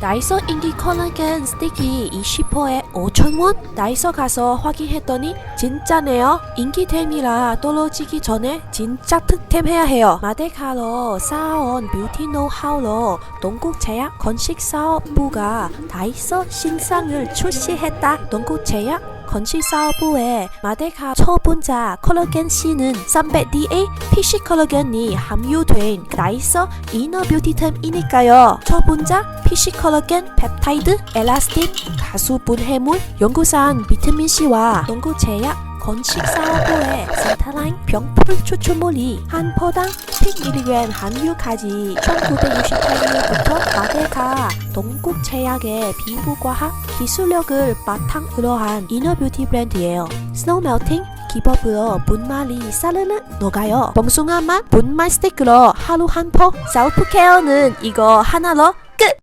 나이서 인기 콜라겐 스틱이 20호에 5,000원? 나이서 가서 확인했더니 진짜네요. 인기템이라 떨어지기 전에 진짜 득템 해야 해요. 마데카로 쌓아온 뷰티 노하우로 동국 제약 건식 사업부가 나이서 신상을 출시했다. 동국 제약 건식 사업부에 마데카 초분자 콜라겐 C는 300DA PC 콜라겐이 함유된 나이서 이너 뷰티템이니까요. 초분자 PC 콜라겐 펩타이드 엘라스틱 가수 분 해물 연구산 비타민 C와 농구 제약 건식 사업부의 센터라인 병풀 추출물이 한 포당 100mg 함유까지 1968년부터 마데카 동국 제약의 피부과학 기술력을 바탕으로 한 이너뷰티 브랜드예요. 스노우 멜팅 기법으로 분말이 사르르 녹아요. 뽕숭아 맛 분말 스틱으로 하루 한 포. 셀프 케어는 이거 하나로 끝!